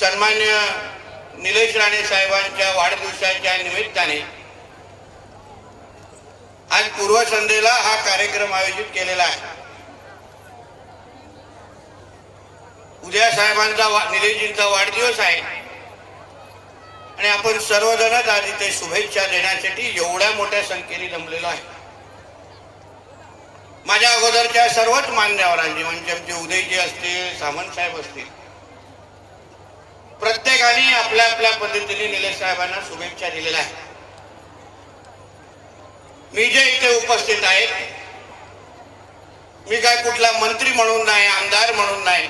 सन्मान्य निलेश राणे साहेबांच्या वाढदिवसाच्या निमित्ताने आज पूर्वसंध्येला हा कार्यक्रम आयोजित केलेला आहे. उद्या साहेबांचा निलेशजींचा वाढदिवस आहे. आणि आपण सर्वजणच आज इथे शुभेच्छा देण्यासाठी एवढ्या मोठ्या संख्येने जमलेलो आहे. माझ्या अगोदरच्या सर्वच मान्यवरांची म्हणजे आमचे उदयजी असतील सामंत साहेब असतील प्रत्येकाने आपल्या आपल्या पद्धतीने निलेश साहेबांना शुभेच्छा दिलेल्या आहेत. मी जे इथे उपस्थित आहे मी काय कुठला मंत्री म्हणून नाही आमदार म्हणून नाही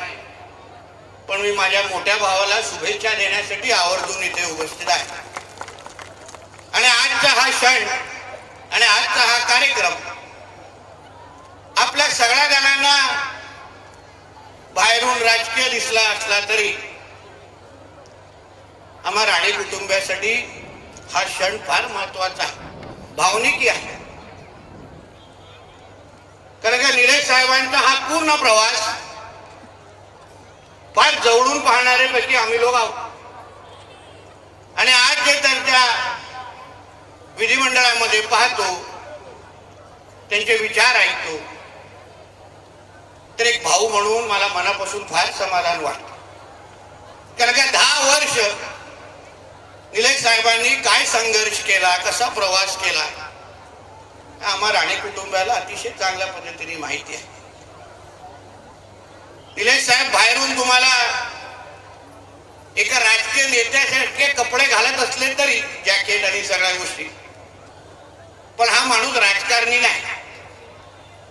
पण मी माझ्या मोठ्या भावाला शुभेच्छा देण्यासाठी आवर्जून इथे उपस्थित आहे. आणि आजचा हा क्षण आणि आजचा हा कार्यक्रम आपल्या सगळ्या जणांना बाहेरून राजकीय दिसला असला तरी आम्हा राणे कुटुंबियासाठी हा क्षण फार महत्त्वाचा आहे. भावनिकी आहे. कारण का निलेश साहेबांचा हा पूर्ण प्रवास फार जवळून पाहणारे पैकी आम्ही लोक आहोत. आणि आज जे त्यांच्या विधिमंडळामध्ये पाहतो त्यांचे विचार ऐकतो तर एक भाऊ म्हणून मला मनापासून फार समाधान वाटतं. कारण का दहा वर्ष निलेश साहेबांनी काय संघर्ष केला कसा प्रवास केला आम्हा राणे कुटुंबाला अतिशय चांगल्या पद्धतीने माहिती आहे. निलेश साहेब बाहेरून तुम्हाला एका राजकीय नेत्यासारखे कपडे घालत असले तरी जॅकेट आणि सगळ्या गोष्टी. पण हा माणूस राजकारणी नाही.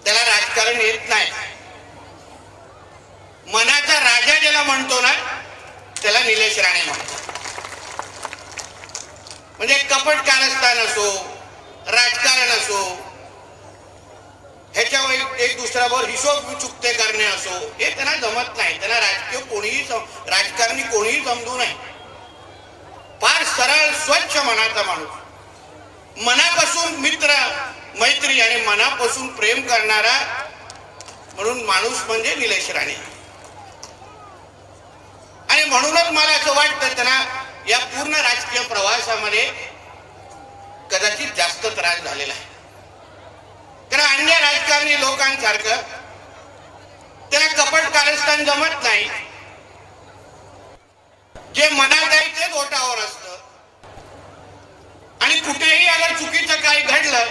त्याला राजकारण येत नाही. मनाचा राजा ज्याला म्हणतो ना त्याला निलेश राणे म्हणतो म्हणजे कपट कारस्थान असो राजकारण असो ह्याच्यावर एक- एक दुसऱ्यावर हिशोब चुकते करणे असो हे त्यांना जमत नाही. त्यांना राजकीय कोणीही राजकारणी कोणीही समजू नये. फार सरळ स्वच्छ मनाचा माणूस. मनापासून मित्र मैत्री आणि मनापासून प्रेम करणारा म्हणून माणूस म्हणजे निलेश राणे. आणि म्हणूनच मला असं वाटतं त्यांना या पूर्ण राजकीय प्रवासामध्ये कदाचित जास्त त्रास झालेला आहे. कारण अन्य राजकारणी लोकांसारखं त्याला कपट कारस्थान जमत नाही. जे मनात आहे तेच ओटावर असत आणि कुठेही अगर चुकीचं काही घडलं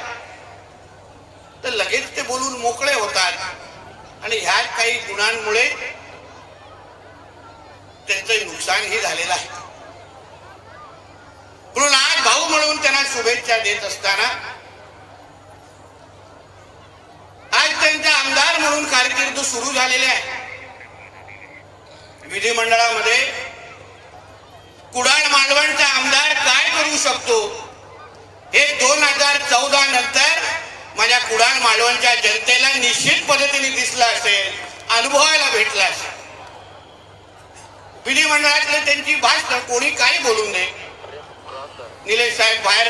तर लगेच ते बोलून मोकळे होतात. आणि ह्या काही गुणांमुळे त्यांचं नुकसानही झालेलं आहे. भाऊ म्हणून त्यांना शुभेच्छा देत असताना आज त्यांचा आमदार म्हणून कारकीर्द सुरू झालेले आहे. विधिमंडळामध्ये कुडाळ मालवणचा आमदार काय करू शकतो? हे दोन हजार चौदा नंतर माझ्या कुडाळ मालवणच्या जनतेला निश्चित पद्धतीने दिसलं असेल अनुभवायला भेटला असेल. विधिमंडळातले त्यांची भाषण कोणी काही बोलू नये. निलेश साहेब बाहेर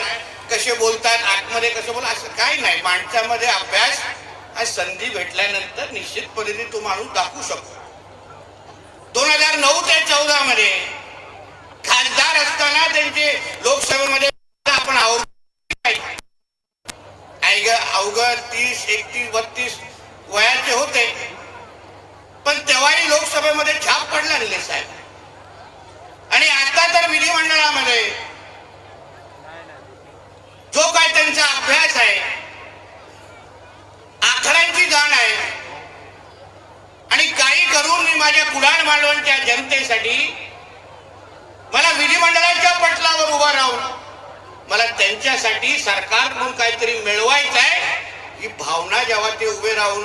कसे बोलतात आतमध्ये कसं बोला असं काही नाही. माणसामध्ये अभ्यास आणि संधी भेटल्यानंतर निश्चित पद्धतीने तो माणूस दाखवू शकतो. दोन हजार नऊ ते चौदा मध्ये खासदार असताना त्यांचे लोकसभेमध्ये आपण अवघड तीस एकतीस बत्तीस वयाचे होते. पण तेव्हाही लोकसभेमध्ये छाप पडला निलेश साहेब. आणि आता तर विधिमंडळामध्ये जो काय त्यांचा अभ्यास आहे आखड्यांची जाण आहे आणि काही करून मी माझ्या कुडाण मालवणच्या जनतेसाठी मला विधिमंडळाच्या पटलावर उभा राहून मला त्यांच्यासाठी सरकारकडून काहीतरी मिळवायचं आहे ही भावना जेव्हा ते उभे राहून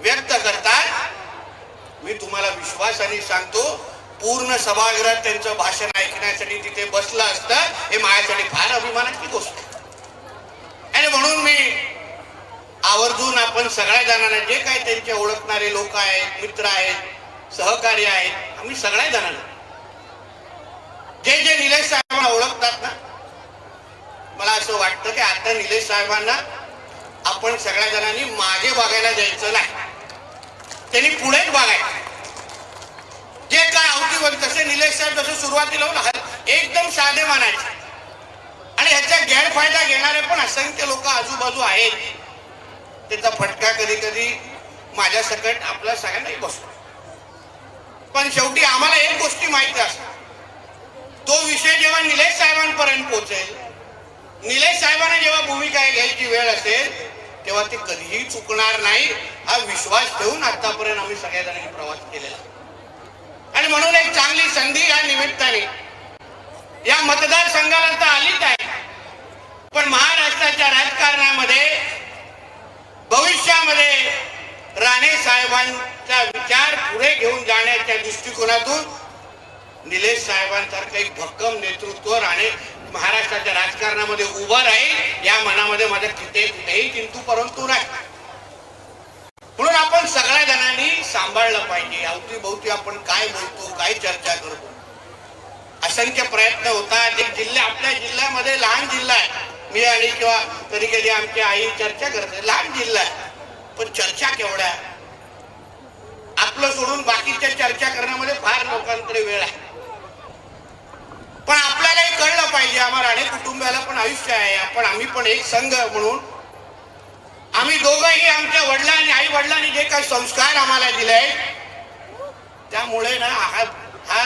व्यक्त करतात मी तुम्हाला विश्वासाने सांगतो पूर्ण सभागृहात त्यांचं भाषण ऐकण्यासाठी तिथे बसलं असतं हे माझ्यासाठी फार अभिमानाची गोष्ट आहे. आणि म्हणून मी आवर्जून आपण सगळ्या जणांना जे काही त्यांचे ओळखणारे लोक आहेत मित्र आहेत सहकारी आहेत आम्ही सगळ्या जणांना जे जे निलेश साहेबांना ओळखतात ना मला असं वाटतं की आता निलेश साहेबांना आपण सगळ्या जणांनी मागे बघायला जायचं नाही. त्यांनी पुढेच बघायचं. जे तसे निलेश साहेब जसं सुरुवातीला होतं, एकदम साधे मानायचे आणि ह्याचा गैरफायदा घेणारे पण असंख्य लोक आजूबाजू आहेत. त्याचा फटका कधी कधी माझ्या सकट आपल्या सगळ्यांनाही बसतो. पण शेवटी आम्हाला एक गोष्टी माहिती असतात तो विषय जेव्हा निलेश साहेबांपर्यंत पोहोचेल निलेश साहेबांना जेव्हा भूमिका घ्यायची वेळ असेल तेव्हा ते कधीही चुकणार नाही हा विश्वास ठेवून आतापर्यंत आम्ही सगळ्या जणांनी प्रवास केलेला म्हणून एक चांगली संधी या निमित्ताने. या मतदारसंघाला तर आलीच आहे. पण महाराष्ट्राच्या राजकारणामध्ये भविष्यामध्ये राणे साहेबांचा विचार पुढे घेऊन जाण्याच्या दृष्टिकोनातून निलेश साहेबांसारखं एक भक्कम नेतृत्व राणे महाराष्ट्राच्या राजकारणामध्ये उभं राहील या मनामध्ये माझ्या किती कुठेही किंतु परंतु नाही. आपण सगळ्या जणांनी सांभाळलं पाहिजे. अवतीभोवती आपण काय बोलतो काय चर्चा करतो? असंख्य प्रयत्न होतात. एक जिल्हा आपल्या जिल्ह्यामध्ये लहान जिल्हा आहे. मी आणि किंवा कधी कधी आमची आई चर्चा करते लहान जिल्हा आहे. पण चर्चा केवढ्या? आपलं सोडून बाकीच्या चर्चा करण्यामध्ये फार लोकांकडे वेळ आहे. पण आपल्यालाही कळलं पाहिजे. आम्हाला अनेक कुटुंबाला पण आयुष्य आहे. आपण आम्ही पण एक संघ म्हणून आम्ही दोघंही आमच्या वडिलांनी आई वडिलांनी जे काही संस्कार आम्हाला दिले त्यामुळे ना हा हा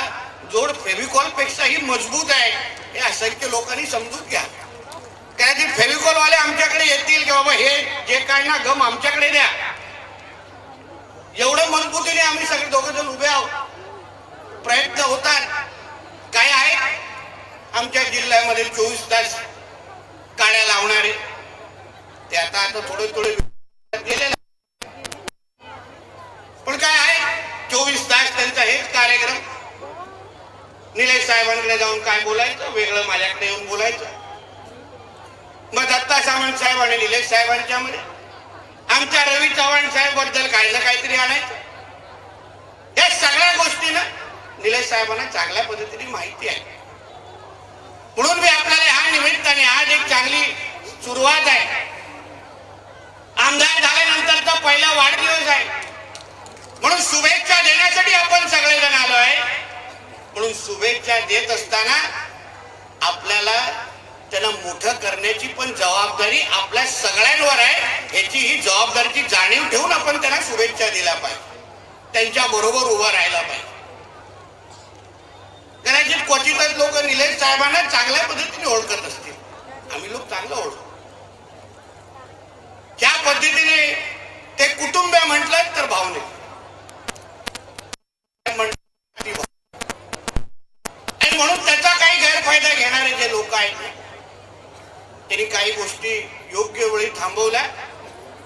जोड फेविकॉल पेक्षाही मजबूत आहे हे असंख्य लोकांनी समजून घ्या. कदाचित फेविकॉल वाले आमच्याकडे येतील की बाबा हे जे काय ना गम आमच्याकडे द्या. एवढं मजबूतीने आम्ही सगळे दोघ जण उभे आहोत. प्रयत्न होतात. काय आहेत? आमच्या जिल्ह्यामध्ये चोवीस तास काड्या लावणारे ते आता आता थोडे थोडे गेलेले पण काय आहे? चोवीस तास त्यांचा हेच कार्यक्रम. निलेश साहेबांकडे जाऊन काय बोलायचं? वेगळं माझ्याकडे येऊन बोलायचं. मग दत्ता सावंत साहेब आणि निलेश साहेबांच्या मध्ये? आमच्या रवी चव्हाण साहेबबद्दल काय ना काहीतरी आणायचं? या सगळ्या गोष्टी ना निलेश साहेबांना चांगल्या पद्धतीने माहिती आहे. म्हणून मी आपल्याला ह्या निमित्ताने आज एक चांगली सुरुवात आहे. आमदार झाल्यानंतरचा पहिला वाढदिवस आहे. म्हणून शुभेच्छा देण्यासाठी आपण सगळेजण आलो आहे म्हणून शुभेच्छा देत असताना आपल्याला त्यांना मोठं करण्याची पण जबाबदारी आपल्या सगळ्यांवर आहे. याची ही जबाबदारीची जाणीव ठेवून आपण त्यांना शुभेच्छा दिल्या पाहिजे. त्यांच्या बरोबर उभं राहायला पाहिजे. कदाचित क्वचितच लोक निलेश साहेबांना चांगल्या पद्धतीने ओळखत असतील. आम्ही लोक चांगलं ओळखतो. ज्या पद्धतीने ते कुटुंब म्हटलं तर भावने. आणि म्हणून त्याचा काही गैरफायदा घेणारे जे लोक आहेत त्यांनी काही गोष्टी योग्य वेळी थांबवल्या.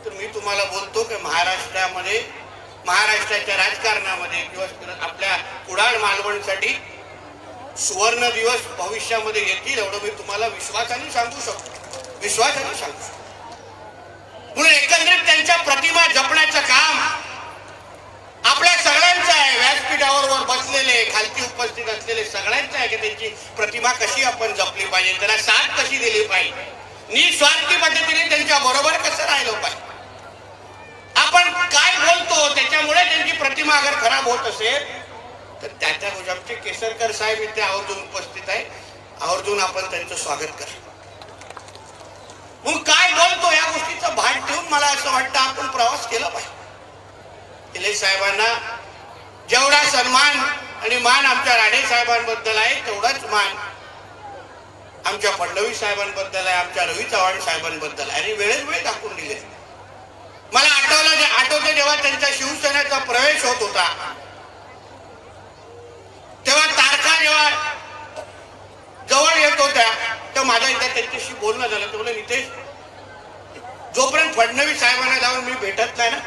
तर मी तुम्हाला बोलतो की महाराष्ट्रामध्ये महाराष्ट्राच्या राजकारणामध्ये किंवा आपल्या कुडाळ मालवणसाठी सुवर्ण दिवस भविष्यामध्ये येतील एवढं मी तुम्हाला विश्वासाने सांगू शकतो. विश्वासाने सांगू शकतो. म्हणून एकंदरीत त्यांच्या प्रतिमा जपण्याचं काम आपल्या सगळ्यांचं आहे. व्यासपीठावर वर बसलेले खालती उपस्थित असलेले सगळ्यांचं आहे की त्यांची प्रतिमा कशी आपण जपली पाहिजे त्यांना साथ कशी दिली पाहिजे? निस्वार्थी पद्धतीने त्यांच्या बरोबर कसं राहिलं पाहिजे? आपण काय बोलतो त्याच्यामुळे त्यांची प्रतिमा अगर खराब होत असेल तर त्याच्या आमचे केसरकर साहेब इथे आवर्जून उपस्थित आहे. आवर्जून आपण त्यांचं स्वागत करतो. मग काय बोलतो या गोष्टीचं भान ठेवून मला असं वाटतं आपण प्रवास केला पाहिजे. निलेश साहेबांना जेवढा सन्मान आणि मान आमच्या राणे साहेबांबद्दल आहे तेवढाच मान आमच्या फडणवीस साहेबांबद्दल आहे आमच्या रवी चव्हाण साहेबांबद्दल आहे. आणि वेळेत वेळ दाखवून दिले. मला आठवलं जे- आठवतं जेव्हा त्यांच्या शिवसेनेचा प्रवेश होत होता. तेव्हा तारखा जेव्हा जवळ येत होत्या तर माझ्या इथं त्यांच्याशी बोलणं झालं. ते बोलले नितेश जोपर्यंत फडणवीस साहेबांना जाऊन मी भेटत नाही ना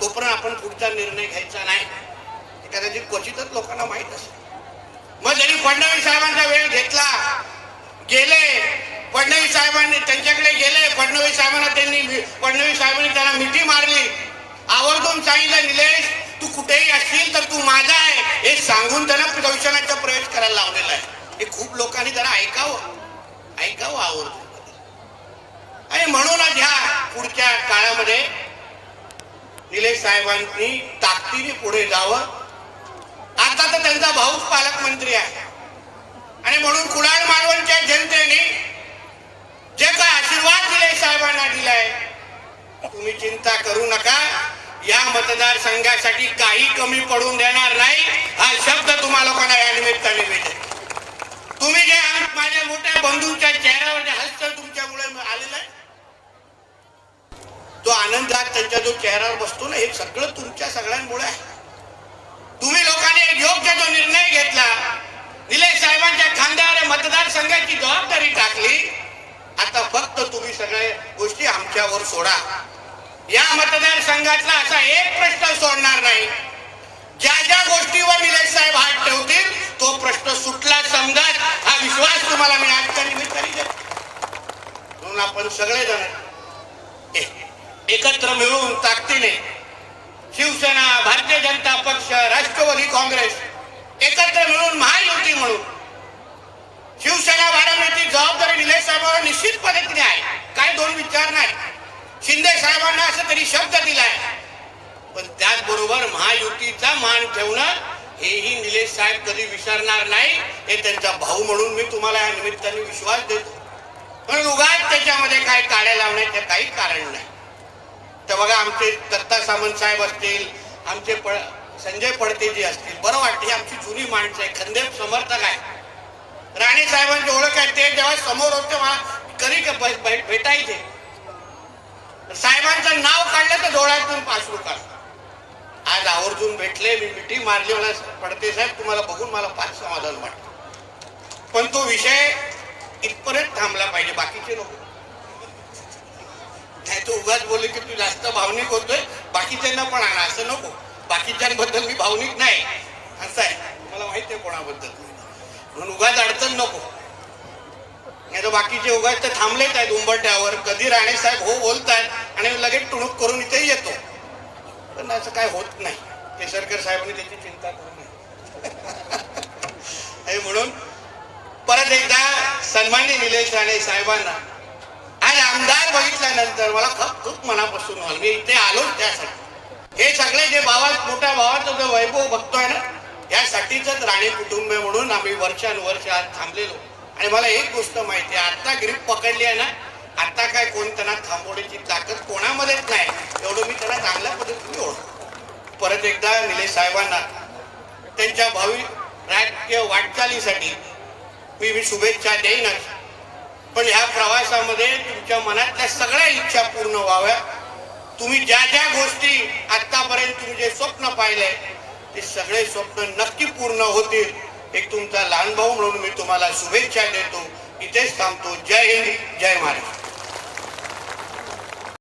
तोपर्यंत आपण पुढचा निर्णय घ्यायचा नाही. कदाचित क्वचितच लोकांना माहीत असेल. मग जरी फडणवीस साहेबांचा वेळ घेतला गेले. फडणवीस साहेबांनी त्यांच्याकडे गेले. फडणवीस साहेबांना त्यांनी फडणवीस साहेबांनी त्यांना मिठी मारली. आवर्जून सांगितलं निलेश तू कुठेही असशील तर तू माझा आहे. हे सांगून त्यांना प्रदर्शनाचा प्रवेश करायला लावलेला आहे. हे खूप लोकांनी जरा ऐकावं. ऐकावं आवर्जून आणि म्हणूनच ह्या पुढच्या काळामध्ये निलेश साहेबांनी ताकदीने पुढे जावं. आता तर त्यांचा भाऊच पालकमंत्री आहे. आणि म्हणून कुडाळ मालवणच्या जनतेने जे काय आशीर्वाद दिले साहेबांना दिलाय तुम्ही चिंता करू नका. या मतदारसंघासाठी काही कमी पडून देणार नाही. हा शब्द तुम्हा लोकांना या निमित्ताने मिळेल तुम्ही जे आम- माझ्या मोठ्या बंधूंच्या चेहऱ्यावर जे हास्य तुमच्यामुळे आलेलं आहे तो आनंदात त्यांच्या जो चेहऱ्यावर बसतो ना हे सगळं तुमच्या सगळ्यांमुळे आहे. तुम्ही लोकांनी एक योग्य जो निर्णय घेतला निलेश साहेबांच्या खांद्यावर मतदारसंघाची जबाबदारी टाकली आता फक्त तुम्ही सगळे गोष्टी आमच्यावर सोडा. या मतदारसंघातला असा एक प्रश्न सोडणार नाही. ज्या ज्या गोष्टीवर निलेश साहेब हात ठेवतील तो प्रश्न सुटला समजा हा विश्वास तुम्हाला मी तरी मी देतो. म्हणून आपण सगळेजण एकत्र मिळून ताकदीने शिवसेना भारतीय जनता पक्ष राष्ट्रवादी काँग्रेस एकत्र मिळून महायुती म्हणून शिवसेना वाढवण्याची जबाबदारी निलेश साहेबांवर निश्चित पद्धतीने आहे. काय दोन विचार नाही. शिंदे साहेबांना असं तरी शब्द दिलाय. पण त्याचबरोबर महायुतीचा मान ठेवणं हेही निलेश साहेब कधी विसरणार नाही हे त्यांचा भाऊ म्हणून मी तुम्हाला या निमित्ताने विश्वास देतो. पण उगाच त्याच्यामध्ये काय काड्या लावण्याचं काही कारण नाही. तर बघा आमचे दत्ता सामंत साहेब असतील आमचे पळ संजय पडतेजी असतील बरं वाटते ही आमची जुनी माणसं आहे खंदेप समर्थक आहे राणे साहेबांची ओळख आहे ते जेव्हा समोर होते तेव्हा कधी भेटायचे. साहेबांचं नाव काढलं तर डोळ्यातून पासरू काढलं आज आवर्जून भेटले मी मिठी मारली मला पडते साहेब तुम्हाला बघून मला फार समाधान वाटतं. पण तो विषय इथपर्यंत थांबला पाहिजे बाकीचे नको. नाही तो उगाच बोलले की तू जास्त भावनिक होतोय बाकीच्यांना पण आणा असं नको. बाकीच्यांबद्दल मी भावनिक नाही. असं आहे. मला माहिती आहे कोणाबद्दल. म्हणून उगाच अडचण नको. नाही तर बाकीचे उगाच तर थांबलेच आहेत उंबरट्यावर कधी राणे साहेब हो बोलतायत आणि लगेच टुणूक करून इथे येतो. पण असं काय होत नाही. केसरकर साहेबांनी त्याची चिंता करू नये. म्हणून परत एकदा सन्मान्य निलेश राणे साहेबांना अंधार बघितल्यानंतर मला खूप खूप मनापासून व्हाल मी इथे आलोच त्यासाठी. हे सगळे जे भावा मोठ्या भावाचं जो वैभव बघतोय ना यासाठीच राणे कुटुंब म्हणून आम्ही वर्षानुवर्ष आज थांबलेलो. आणि मला एक गोष्ट माहिती आहे आता ग्रीप पकडली आहे ना आता काय कोण त्यांना थांबवण्याची ताकद कोणामध्येच नाही. एवढं मी त्यांना चांगल्या पद्धतीने ओळखतो. परत एकदा निलेश साहेबांना त्यांच्या भावी राजकीय वाटचालीसाठी मी मी शुभेच्छा देईनच. पण ह्या प्रवासामध्ये तुमच्या मनातल्या सगळ्या इच्छा पूर्ण व्हाव्या. तुम्ही ज्या ज्या गोष्टी आतापर्यंत तुम्ही जे स्वप्न पाहिले ते सगळे स्वप्न नक्की पूर्ण होतील. एक तुमचा लहान भाऊ म्हणून मी तुम्हाला शुभेच्छा देतो. इथेच थांबतो. जय हिंद जय महाराष्ट्र.